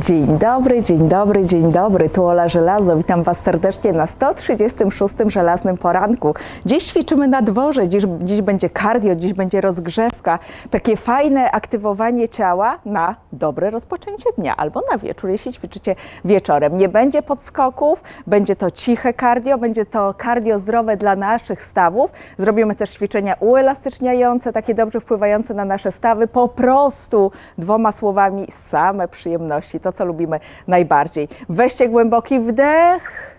Dzień dobry, dzień dobry, dzień dobry. Tu Ola Żelazo. Witam Was serdecznie na 136 żelaznym poranku. Dziś ćwiczymy na dworze, dziś, dziś będzie cardio, dziś będzie rozgrzewka. Takie fajne aktywowanie ciała na dobre rozpoczęcie dnia albo na wieczór, jeśli ćwiczycie wieczorem. Nie będzie podskoków, będzie to ciche cardio, będzie to cardio zdrowe dla naszych stawów. Zrobimy też ćwiczenia uelastyczniające, takie dobrze wpływające na nasze stawy. Po prostu dwoma słowami same przyjemności, to co lubimy najbardziej. Weźcie głęboki wdech,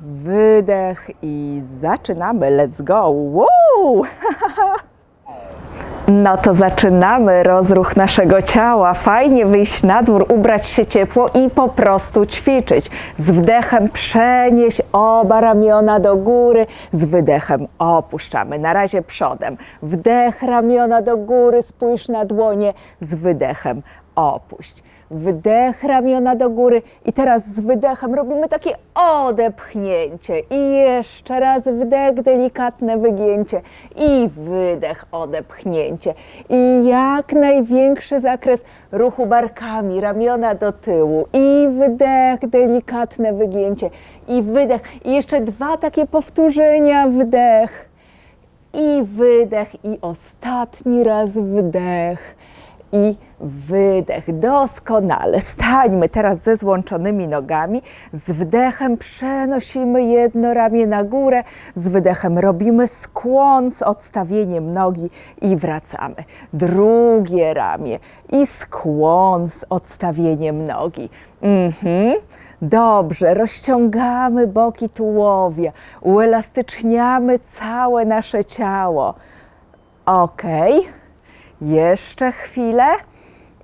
wydech i zaczynamy. Let's go! Woo! No to zaczynamy rozruch naszego ciała. Fajnie wyjść na dwór, ubrać się ciepło i po prostu ćwiczyć. Z wdechem przenieść oba ramiona do góry, z wydechem opuszczamy. Na razie przodem. Wdech, ramiona do góry, spójrz na dłonie, z wydechem opuść. Wdech, ramiona do góry i teraz z wydechem robimy takie odepchnięcie. I jeszcze raz wdech, delikatne wygięcie. I wydech, odepchnięcie. I jak największy zakres ruchu barkami, ramiona do tyłu. I wdech, delikatne wygięcie. I wydech. I jeszcze dwa takie powtórzenia, wdech i wydech. I ostatni raz wdech i wydech. Doskonale. Stańmy teraz ze złączonymi nogami. Z wdechem przenosimy jedno ramię na górę, z wydechem robimy skłon z odstawieniem nogi i wracamy. Drugie ramię i skłon z odstawieniem nogi. Mhm. Dobrze, rozciągamy boki tułowia, uelastyczniamy całe nasze ciało. Ok, jeszcze chwilę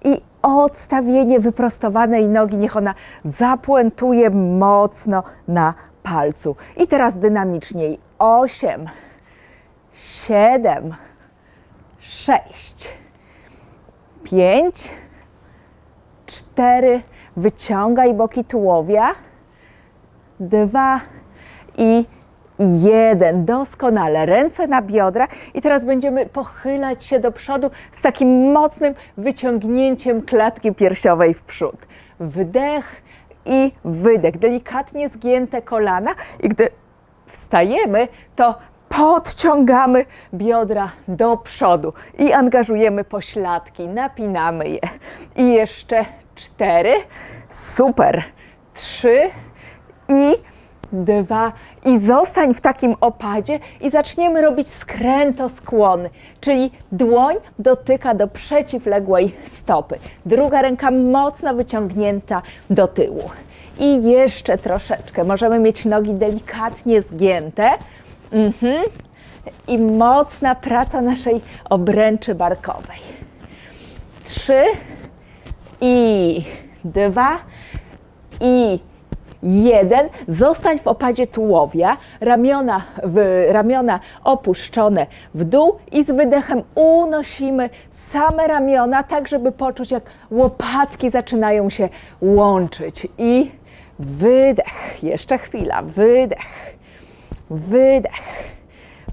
i odstawienie wyprostowanej nogi, niech ona zapuentuje mocno na palcu. I teraz dynamiczniej. Osiem, siedem, sześć, pięć, cztery, wyciągaj boki tułowia, dwa i jeden. Doskonale. Ręce na biodra i teraz będziemy pochylać się do przodu z takim mocnym wyciągnięciem klatki piersiowej w przód. Wdech i wydech. Delikatnie zgięte kolana i gdy wstajemy, to podciągamy biodra do przodu i angażujemy pośladki, napinamy je. I jeszcze cztery, super, trzy i dwa i zostań w takim opadzie i zaczniemy robić skrętoskłony, czyli dłoń dotyka do przeciwległej stopy. Druga ręka mocno wyciągnięta do tyłu. I jeszcze troszeczkę. Możemy mieć nogi delikatnie zgięte. Mhm. I mocna praca naszej obręczy barkowej. Trzy i dwa i jeden. Zostań w opadzie tułowia, ramiona, w, ramiona opuszczone w dół i z wydechem unosimy same ramiona, tak żeby poczuć, jak łopatki zaczynają się łączyć. I wydech, jeszcze chwila, wydech, wydech.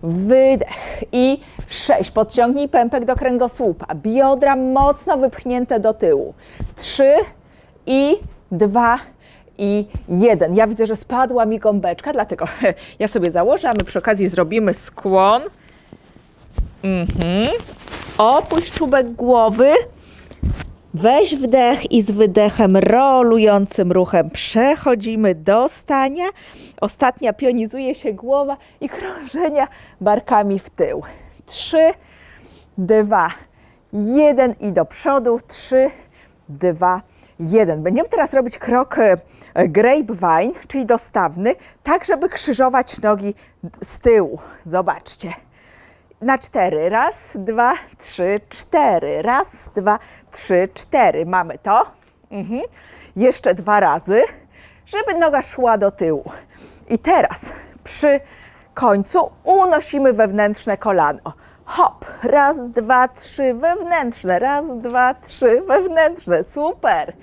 Wydech i sześć. Podciągnij pępek do kręgosłupa. Biodra mocno wypchnięte do tyłu. Trzy i dwa i jeden. Ja widzę, że spadła mi gąbeczka, dlatego ja sobie założę, a my przy okazji zrobimy skłon. Mhm. Opuść czubek głowy. Weź wdech i z wydechem rolującym ruchem przechodzimy do stania. Ostatnia pionizuje się głowa i krążenia barkami w tył. Trzy, dwa, jeden i do przodu. Trzy, dwa, jeden. Będziemy teraz robić krok e, grapevine, czyli dostawny, tak żeby krzyżować nogi z tyłu. Zobaczcie na cztery. Raz, dwa, trzy, cztery. Raz, dwa, trzy, cztery. Mamy to. Mhm. Jeszcze dwa razy, żeby noga szła do tyłu. I teraz przy końcu unosimy wewnętrzne kolano. Hop, raz, dwa, trzy, wewnętrzne, raz, dwa, trzy, wewnętrzne. Super.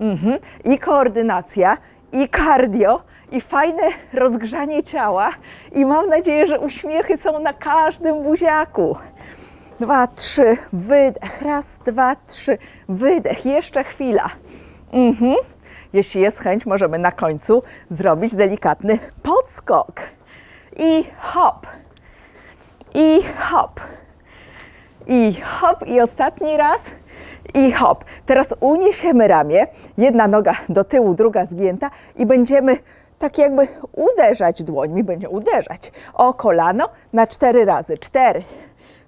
Mhm. I koordynacja, i cardio, i fajne rozgrzanie ciała. I mam nadzieję, że uśmiechy są na każdym buziaku. Dwa, trzy, wydech. Raz, dwa, trzy, wydech. Jeszcze chwila. Mhm. Jeśli jest chęć, możemy na końcu zrobić delikatny podskok. I hop. I hop. I hop. I ostatni raz. I hop. Teraz uniesiemy ramię. Jedna noga do tyłu, druga zgięta i będziemy tak jakby uderzać dłońmi. Będzie uderzać o kolano na cztery razy. Cztery,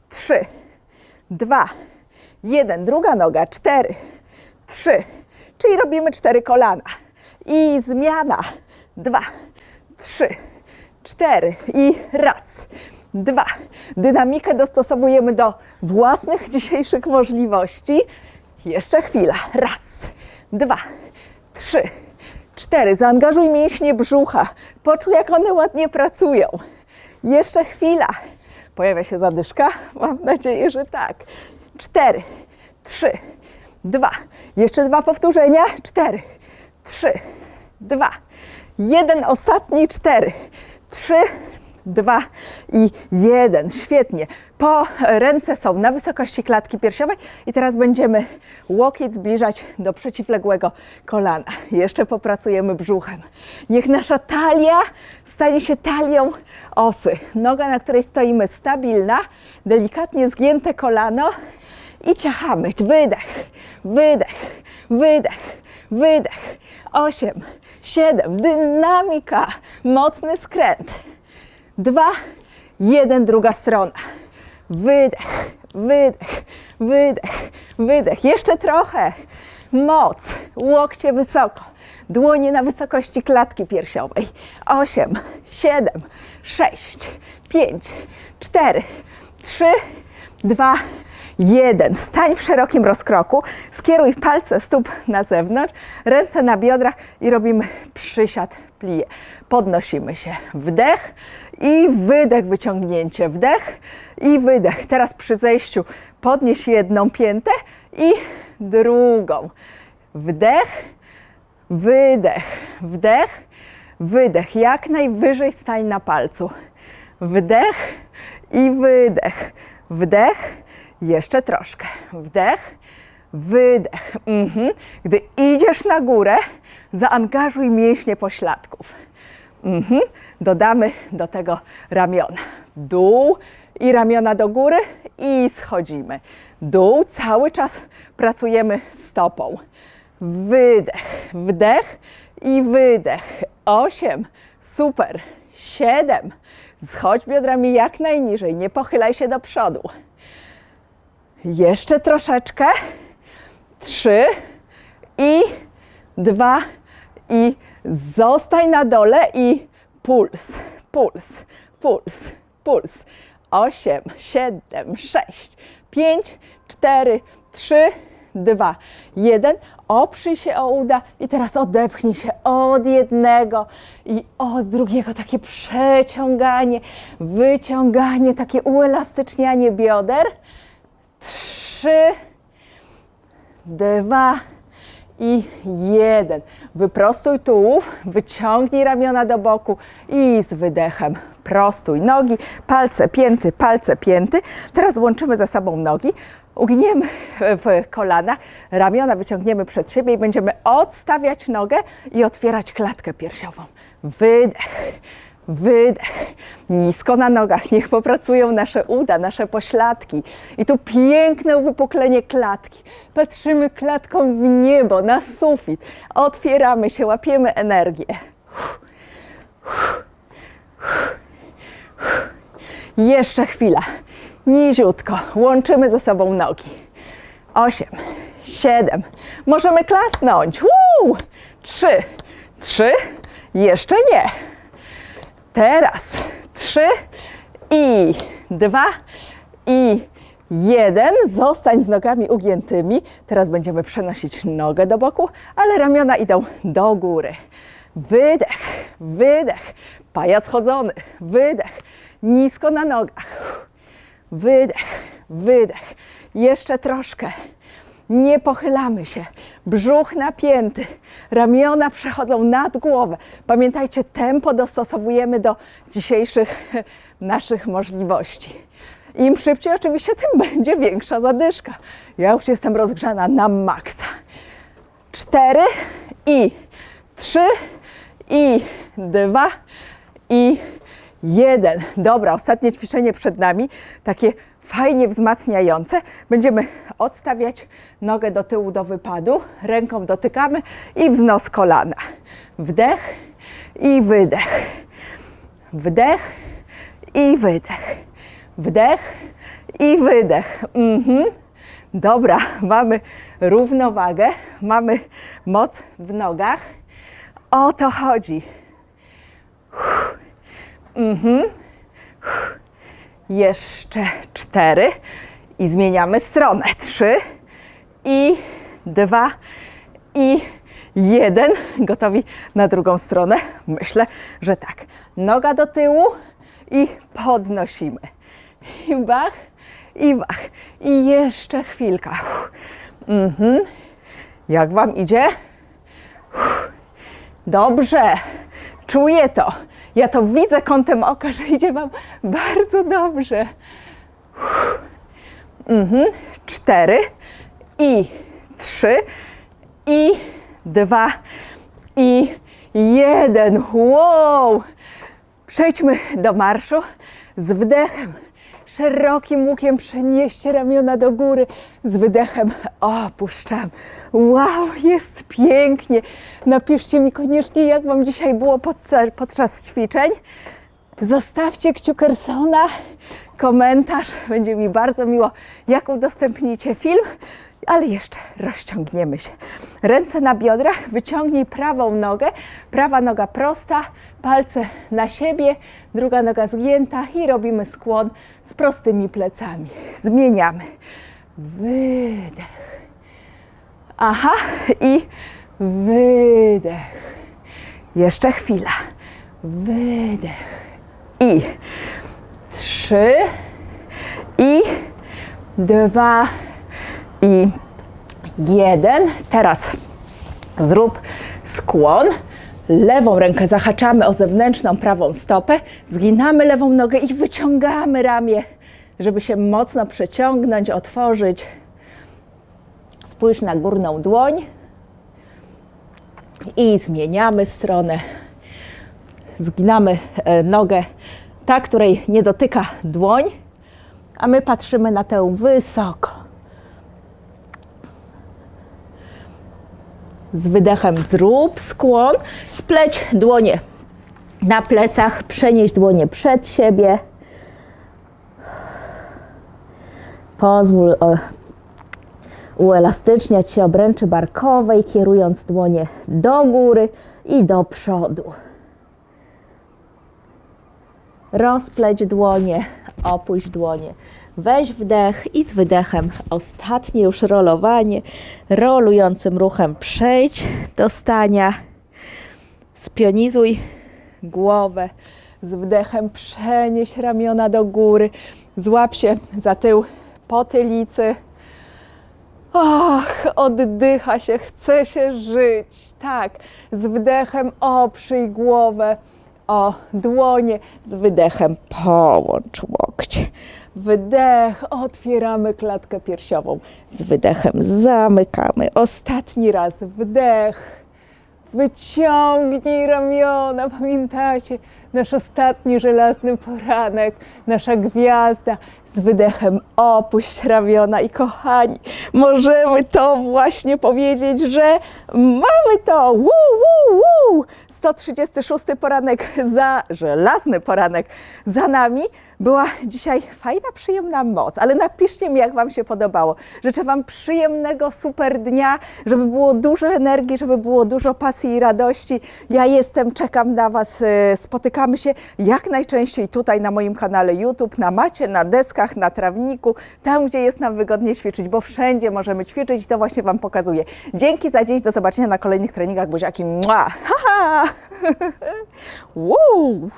trzy, dwa, jeden. Druga noga. Cztery, trzy. Czyli robimy cztery kolana. I zmiana. Dwa, trzy, cztery. I raz, dwa. Dynamikę dostosowujemy do własnych dzisiejszych możliwości. Jeszcze chwila. Raz, dwa, trzy, cztery. Zaangażuj mięśnie brzucha. Poczuj, jak one ładnie pracują. Jeszcze chwila. Pojawia się zadyszka? Mam nadzieję, że tak. Cztery, trzy, dwa. Jeszcze dwa powtórzenia. Cztery, trzy, dwa, jeden. Ostatni. Cztery, trzy, dwa i jeden. Świetnie. Po ręce są na wysokości klatki piersiowej i teraz będziemy łokieć zbliżać do przeciwległego kolana. Jeszcze popracujemy brzuchem. Niech nasza talia stanie się talią osy. Noga, na której stoimy stabilna, delikatnie zgięte kolano i ciachamy. Wydech, wydech, wydech, wydech. Osiem, siedem. Dynamika. Mocny skręt. Dwa, jeden, druga strona. Wydech, wydech, wydech, wydech. Jeszcze trochę. Moc. Łokcie wysoko. Dłonie na wysokości klatki piersiowej. Osiem, siedem, sześć, pięć, cztery, trzy, dwa, jeden. Stań w szerokim rozkroku. Skieruj palce stóp na zewnątrz, ręce na biodrach i robimy przysiad plie. Podnosimy się. Wdech i wydech, wyciągnięcie. Wdech i wydech. Teraz przy zejściu podnieś jedną piętę i drugą. Wdech, wydech, wdech, wydech. Jak najwyżej stań na palcu. Wdech i wydech. Wdech, jeszcze troszkę. Wdech, wydech. Mhm. Gdy idziesz na górę, zaangażuj mięśnie pośladków. Mhm. Dodamy do tego ramiona. Dół i ramiona do góry i schodzimy. Dół, cały czas pracujemy stopą. Wydech, wdech i wydech. Osiem, super. Siedem. Schodź biodrami jak najniżej, nie pochylaj się do przodu. Jeszcze troszeczkę. Trzy i dwa i zostań na dole i puls, puls, puls, puls. Osiem, siedem, sześć, pięć, cztery, trzy, dwa, jeden. Oprzyj się o uda i teraz odepchnij się od jednego i od drugiego. Takie przeciąganie, wyciąganie, takie uelastycznianie bioder. Trzy, dwa i jeden. Wyprostuj tułów, wyciągnij ramiona do boku i z wydechem prostuj nogi, palce pięty, palce pięty. Teraz łączymy ze sobą nogi, ugniemy w kolanach, ramiona wyciągniemy przed siebie i będziemy odstawiać nogę i otwierać klatkę piersiową. Wydech. Wydech. Nisko na nogach. Niech popracują nasze uda, nasze pośladki. I tu piękne uwypuklenie klatki. Patrzymy klatką w niebo, na sufit. Otwieramy się, łapiemy energię. Jeszcze chwila. Niziutko. Łączymy ze sobą nogi. Osiem, siedem. Możemy klasnąć. Trzy, trzy. Jeszcze nie. Teraz trzy i dwa i jeden. Zostań z nogami ugiętymi. Teraz będziemy przenosić nogę do boku, ale ramiona idą do góry. Wydech, wydech. Pajac chodzony. Wydech. Nisko na nogach. Wydech, wydech. Jeszcze troszkę. Nie pochylamy się. Brzuch napięty. Ramiona przechodzą nad głowę. Pamiętajcie, tempo dostosowujemy do dzisiejszych naszych możliwości. Im szybciej oczywiście, tym będzie większa zadyszka. Ja już jestem rozgrzana na maksa. cztery i trzy i dwa i jeden. Dobra, ostatnie ćwiczenie przed nami, takie fajnie wzmacniające. Będziemy odstawiać nogę do tyłu do wypadu, ręką dotykamy i wznos kolana. Wdech i wydech. Wdech i wydech. Wdech i wydech. Mhm. Dobra, mamy równowagę, mamy moc w nogach. O to chodzi. Uff. Mhm. Uff. Jeszcze cztery i zmieniamy stronę. Trzy i dwa i jeden. Gotowi na drugą stronę? Myślę, że tak. Noga do tyłu i podnosimy. I bach, i bach. I jeszcze chwilka. Mhm. Jak Wam idzie? Dobrze, czuję to. Ja to widzę kątem oka, że idzie Wam bardzo dobrze. Mhm. Cztery i trzy i dwa i jeden. Wow! Przejdźmy do marszu z wdechem. Szerokim łukiem przenieście ramiona do góry. Z wydechem opuszczam. Wow, jest pięknie. Napiszcie mi koniecznie, jak Wam dzisiaj było podczas, podczas ćwiczeń. Zostawcie kciukersona, komentarz. Będzie mi bardzo miło, jak udostępnicie film. Ale jeszcze rozciągniemy się. Ręce na biodrach, wyciągnij prawą nogę, prawa noga prosta, palce na siebie, druga noga zgięta i robimy skłon z prostymi plecami. Zmieniamy. Wydech. Aha, i wydech. Jeszcze chwila. Wydech. I trzy, i dwa, i jeden. Teraz zrób skłon. Lewą rękę zahaczamy o zewnętrzną prawą stopę, zginamy lewą nogę i wyciągamy ramię, żeby się mocno przeciągnąć, otworzyć. Spójrz na górną dłoń i zmieniamy stronę. Zginamy e, nogę, ta, której nie dotyka dłoń, a my patrzymy na tę wysoko. Z wydechem zrób skłon, spleć dłonie na plecach, przenieś dłonie przed siebie. Pozwól uelastyczniać się obręczy barkowej, kierując dłonie do góry i do przodu. Rozpleć dłonie, opuść dłonie. Weź wdech i z wydechem ostatnie już rolowanie. Rolującym ruchem przejdź do stania. Spionizuj głowę. Z wdechem przenieś ramiona do góry. Złap się za tył potylicy. Och, oddycha się, chce się żyć. Tak, z wdechem oprzyj głowę o dłonie, z wydechem połącz łokcie. Wydech, otwieramy klatkę piersiową. Z wydechem zamykamy. Ostatni raz wdech. Wyciągnij ramiona. Pamiętacie, nasz ostatni żelazny poranek, nasza gwiazda. Z wydechem opuść ramiona i kochani, możemy to właśnie powiedzieć, że mamy to. Woo, woo, woo. 136 poranek za, żelazny poranek za nami. Była dzisiaj fajna, przyjemna moc, ale napiszcie mi, jak Wam się podobało. Życzę Wam przyjemnego, super dnia, żeby było dużo energii, żeby było dużo pasji i radości. Ja jestem, czekam na Was. e, Spotykamy się jak najczęściej tutaj na moim kanale YouTube, na macie, na deskach, na trawniku, tam, gdzie jest nam wygodnie ćwiczyć, bo wszędzie możemy ćwiczyć i to właśnie Wam pokazuję. Dzięki za dziś, do zobaczenia na kolejnych treningach. Buziaki, mua! Ha, ha! Woo!